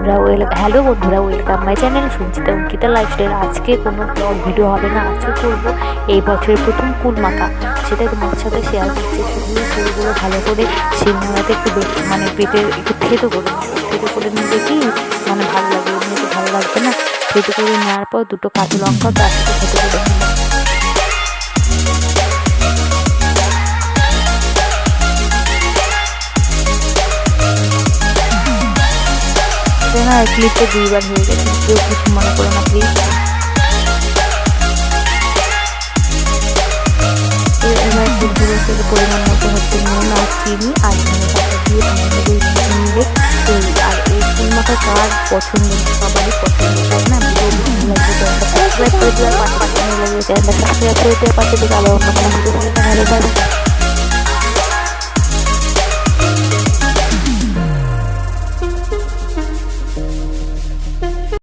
বন্ধুরা well hello বন্ধুরা welcome my channel শুনছিতে অঙ্কিতা লাইফ লাইফস্টাইল আজকে কোনো ব্লগ ভিডিও হবে না, আজকে করব এই বছরের প্রথম কুল মাখা। সেটা তোমার সাথে শেয়ার করছি। শুধু ফুলগুলো ভালো করে শিলনোড়াতে একটু মানে পেটে একটু থেতো করে থেতো করে নিলে কি মানে ভালো লাগে। এমনি তো ভালো লাগবে না। থেতো করে নেওয়ার পর দুটো কাঁচা লঙ্কা তার সাথে থেতো করে এটা না ক্লিপটা দুইবার হয়ে গেছে। কেউ কিছু মনে করো না প্লিজ পরিমাণ মতো হচ্ছে নুন আর চিনি আর ধনে পাতা দিয়ে করে নিলে তৈরি আর এই ফুল মাখা কার পছন্দ? সবারই পছন্দ, তাই না? সাবস্ক্রাইব করে দেওয়ার পাশে পাশে নিয়ে সাবস্ক্রাইব করে দেওয়ার পাশে অন্য কোনো ভিডিও ভালো